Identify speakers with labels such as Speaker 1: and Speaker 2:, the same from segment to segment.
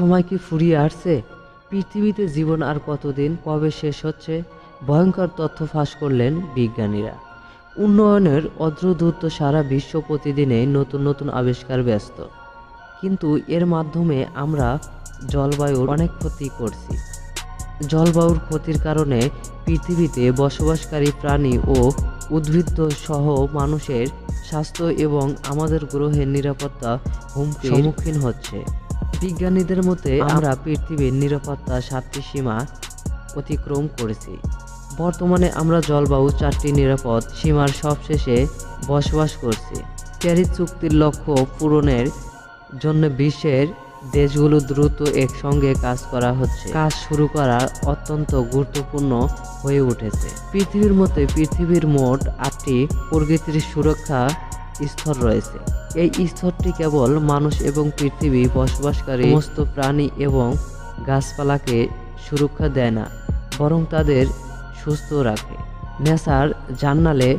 Speaker 1: সময় কি ফুরিয়ে আসছে? পৃথিবীতে জীবন আর কতদিন? কবে শেষ হচ্ছে? ভয়ঙ্কর তথ্য ফাঁস করলেন বিজ্ঞানীরা। উন্নয়নের অদ্রদূত সারা বিশ্ব প্রতিদিনে নতুন নতুন আবিষ্কার ব্যস্ত। কিন্তু এর মাধ্যমে আমরা জলবায়ুর অনেক ক্ষতি করছি। জলবায়ুর ক্ষতির কারণে পৃথিবীতে বসবাসকারী প্রাণী ও উদ্ভিদ সহ মানুষের স্বাস্থ্য এবং আমাদের গ্রহের নিরাপত্তা হুমকির সম্মুখীন হচ্ছে। বিজ্ঞানীদের মতে, আমরা পৃথিবীর নিরাপত্তা সাতটি সীমা অতিক্রম করেছি। বর্তমানে আমরা জলবায়ু চারটি নিরাপদ সীমার সবশেষে বসবাস করছি। প্যারিস চুক্তির লক্ষ্য পূরণের জন্য বিশ্বের দেশগুলো দ্রুত একসঙ্গে কাজ করা হচ্ছে। কাজ শুরু করা অত্যন্ত গুরুত্বপূর্ণ হয়ে উঠেছে। পৃথিবীর মতে, পৃথিবীর মোট আটটি প্রকৃতির সুরক্ষা স্তর রয়েছে। এই স্তরটি কেবল মানুষ এবং পৃথিবী বসবাসকারী সমস্ত প্রাণী এবং গাছপালাকে সুরক্ষা দেয় না, বরং তাদের সুস্থ রাখে। নেসার জার্নালে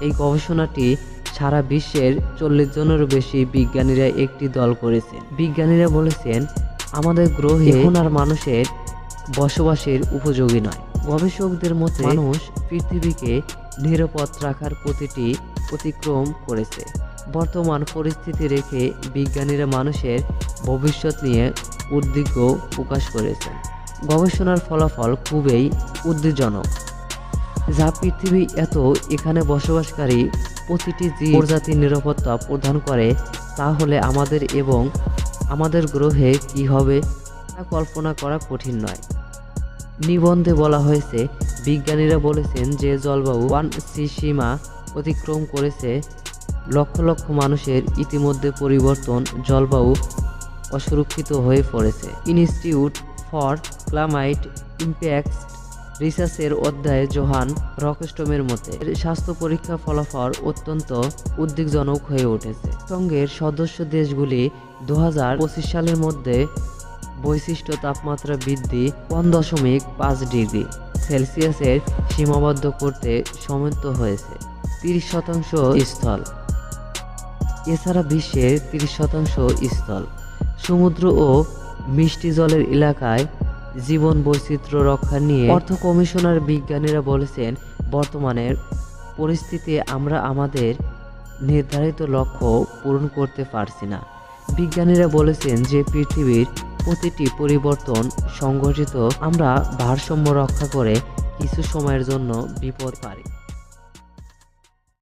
Speaker 1: এই গবেষণাটি সারা বিশ্বের চল্লিশ জনেরও বেশি বিজ্ঞানীরা একটি দল করেছে বিজ্ঞানীরা বলেছেন, আমাদের গ্রহে এখন আর মানুষের বসবাসের উপযোগী নয়। গবেষকদের মতে, মানুষ পৃথিবীকে নিরাপদ রাখার প্রতিটি অতিক্রম করেছে। বর্তমান পরিস্থিতি রেখে বিজ্ঞানীরা মানুষের ভবিষ্যৎ নিয়ে উদ্বিগ্ন প্রকাশ করেছেন। গবেষণার ফলাফল খুবই উদ্বেগজনক যা পৃথিবী এত এখানে বসবাসকারী প্রতিটি জীব প্রজাতির নিরাপত্তা প্রদান করে, তাহলে আমাদের এবং আমাদের গ্রহে কি হবে তা কল্পনা করা কঠিন নয়। নিবন্ধে বলা হয়েছে, বিজ্ঞানীরা বলেছেন যে জলবায়ু ওয়ান সি সীমা অতিক্রম করেছে লক্ষ লক্ষ মানুষের ইতিমধ্যে পরিবর্তন জলবায়ু অসুরক্ষিত হয়ে পড়েছে। ইনস্টিটিউট ফর ক্লাইমাইট ইম্প্যাক্ট রিসার্চের অধ্যায়ে জোহান রকস্টমের মতে স্বাস্থ্য পরীক্ষা ফলাফল অত্যন্ত উদ্বেগজনক হয়ে উঠেছে। সঙ্গের সদস্য দেশগুলি দু হাজার পঁচিশ সালের মধ্যে বৈশিষ্ট্য তাপমাত্রা বৃদ্ধি পন দশমিক পাঁচ ডিগ্রি সেলসিয়াসের সীমাবদ্ধ করতে সমর্থ হয়েছে। তিরিশ শতাংশ স্থল। এছাড়া বিশ্বের তিরিশ শতাংশ স্থল। সমুদ্র ও মিষ্টি জলের এলাকায় জীবন বৈচিত্র্য রক্ষা নিয়ে অর্থ কমিশনার বিজ্ঞানীরা বলেছেন বর্তমানের পরিস্থিতি আমরা আমাদের নির্ধারিত লক্ষ্য পূরণ করতে পারছি না। বিজ্ঞানীরা বলেছেন যে পৃথিবীর প্রতিটি পরিবর্তন সংঘটিত, আমরা ভারসাম্য রক্ষা করে কিছু সময়ের জন্য বিপদ পারি।